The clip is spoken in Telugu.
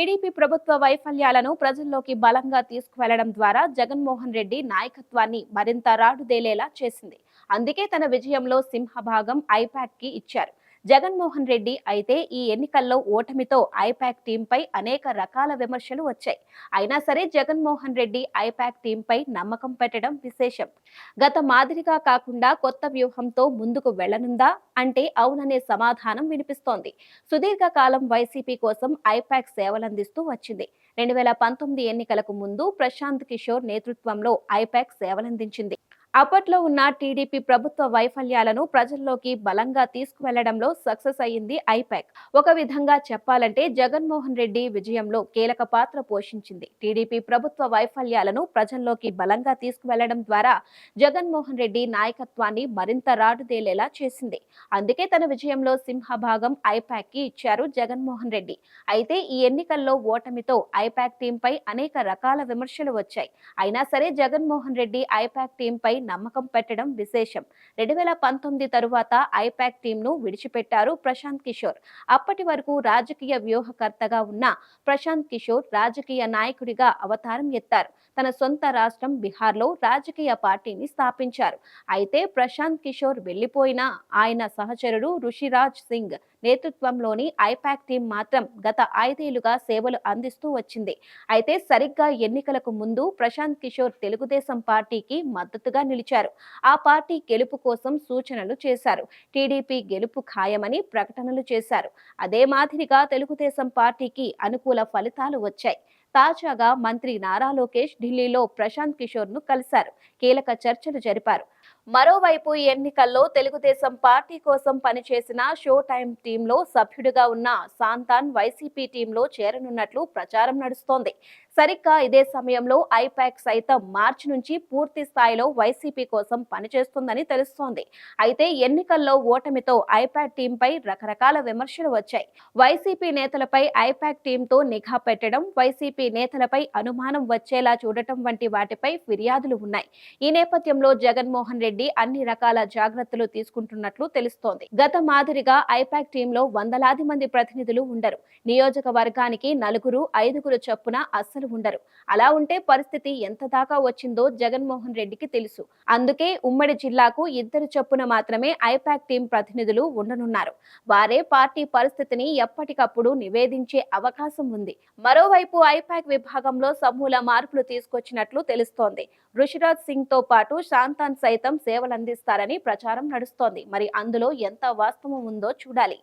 టీడీపీ ప్రభుత్వ వైఫల్యాలను ప్రజల్లోకి బలంగా తీసుకువెళ్ళడం ద్వారా జగన్మోహన్ రెడ్డి నాయకత్వాన్ని మరింత రాడుదేలేలా చేసింది. అందుకే తన విజయంలో సింహభాగం ఐపాక్కి ఇచ్చారు. జగన్మోహన్ రెడ్డి అయితే ఈ ఎన్నికల్లో ఓటమితో ఐపాక్ టీంపై అనేక రకాల విమర్శలు వచ్చాయి. అయినా సరే జగన్మోహన్ రెడ్డి ఐపాక్ టీంపై నమ్మకం పెట్టడం విశేషం. గత మాదిరిగా కాకుండా కొత్త వ్యూహంతో ముందుకు వెళ్ళనుందా అంటే అవుననే సమాధానం వినిపిస్తోంది. సుదీర్ఘకాలం వైసీపీ కోసం ఐపాక్ సేవలందిస్తూ వచ్చింది. రెండు వేల పంతొమ్మిది ఎన్నికలకు ముందు ప్రశాంత్ కిషోర్ నేతృత్వంలో ఐపాక్ సేవలందించింది. అప్పట్లో ఉన్న టీడీపీ ప్రభుత్వ వైఫల్యాలను ప్రజల్లోకి బలంగా తీసుకువెళ్ళడంలో సక్సెస్ అయ్యింది ఐపాక్ ఒక విధంగా చెప్పాలంటే జగన్మోహన్ రెడ్డి విజయంలో కీలక పాత్ర పోషించింది. టీడీపీ ప్రభుత్వ వైఫల్యాలను ప్రజల్లోకి బలంగా తీసుకువెళ్ళడం ద్వారా జగన్మోహన్ రెడ్డి నాయకత్వాన్ని మరింత రాడుదేలేలా చేసింది. అందుకే తన విజయంలో సింహభాగం ఐపాక్కి ఇచ్చారు జగన్మోహన్ రెడ్డి. అయితే ఈ ఎన్నికల్లో ఓటమితో ఐపాక్ టీంపై అనేక రకాల విమర్శలు వచ్చాయి. అయినా సరే జగన్మోహన్ రెడ్డి ఐపాక్ టీంపై నమ్మకం పెట్టడం విశేషం. రెండు వేల పంతొమ్మిది తరువాత ఐపాక్ టీంను విడిచిపెట్టారు ప్రశాంత్ కిషోర్. అప్పటి వరకు రాజకీయ వ్యూహకర్తగా ఉన్న ప్రశాంత్ కిషోర్ రాజకీయ నాయకుడిగా అవతారం ఎత్తారు. తన సొంత రాష్ట్రం బీహార్లో రాజకీయ పార్టీని స్థాపించారు. అయితే ప్రశాంత్ కిషోర్ వెళ్ళిపోయినా ఆయన సహచరుడు ఋషిరాజ్ సింగ్ నేతృత్వంలోని ఐపాక్ టీం మాత్రం గత ఐదేళ్ళుగా సేవలు అందిస్తూ వచ్చింది. అయితే సరిగ్గా ఎన్నికలకు ముందు ప్రశాంత్ కిషోర్ తెలుగుదేశం పార్టీకి మద్దతుగా నిలిచారు. ఆ పార్టీ గెలుపు కోసం సూచనలు చేశారు. టీడీపీ గెలుపు ఖాయమని ప్రకటనలు చేశారు. అదే మాదిరిగా తెలుగుదేశం పార్టీకి అనుకూల ఫలితాలు వచ్చాయి. తాజాగా మంత్రి నారా లోకేష్ ఢిల్లీలో ప్రశాంత్ కిషోర్ను కలిశారు. కీలక చర్చలు జరిపారు. మరోవైపు ఈ ఎన్నికల్లో తెలుగుదేశం పార్టీ కోసం పనిచేసిన షో టైం టీంలో సభ్యుడిగా ఉన్న సాంతాన్ వైసీపీ టీంలో చేరనున్నట్లు ప్రచారం నడుస్తోంది. సరిగ్గా ఇదే సమయంలో ఐపాక్ సైతం మార్చి నుంచి పూర్తి స్థాయిలో వైసీపీ కోసం పనిచేస్తుందని తెలుస్తోంది. అయితే ఎన్నికల్లో ఓటమితో ఐపాక్ టీంపై రకరకాల విమర్శలు వచ్చాయి. వైసీపీ నేతలపై ఐపాక్ టీంతో నిఘా పెట్టడం వైసీపీ నేతలపై అనుమానం వచ్చేలా చూడటం వంటి వాటిపై ఫిర్యాదులు ఉన్నాయి. ఈ నేపథ్యంలో జగన్మోహన్ రెడ్డి అన్ని రకాల జాగ్రత్తలు తీసుకుంటున్నట్లు తెలుస్తోంది. గత మాదిరిగా ఐపాక్ టీంలో వందలాది మంది ప్రతినిధులు ఉండరు. నియోజకవర్గానికి నలుగురు ఐదుగురు చొప్పున అస్సలు ఉండరు. అలా ఉంటే పరిస్థితి ఎంత దాకా వచ్చిందో జగన్మోహన్ రెడ్డికి తెలుసు. అందుకే ఉమ్మడి జిల్లాకు ఇద్దరు చొప్పున మాత్రమే ఐపాక్ టీం ప్రతినిధులు ఉండనున్నారు. వారే పార్టీ పరిస్థితిని ఎప్పటికప్పుడు నివేదించే అవకాశం ఉంది. మరోవైపు ఐపాక్ ప్యాక్ విభాగంలో సమూల మార్పులు తీసుకొచ్చినట్లు తెలుస్తోంది. ఋషిరాజ్ సింగ్తో పాటు శాంతాన్ సైతం సేవలందిస్తారని ప్రచారం నడుస్తోంది. మరి అందులో ఎంత వాస్తవం ఉందో చూడాలి.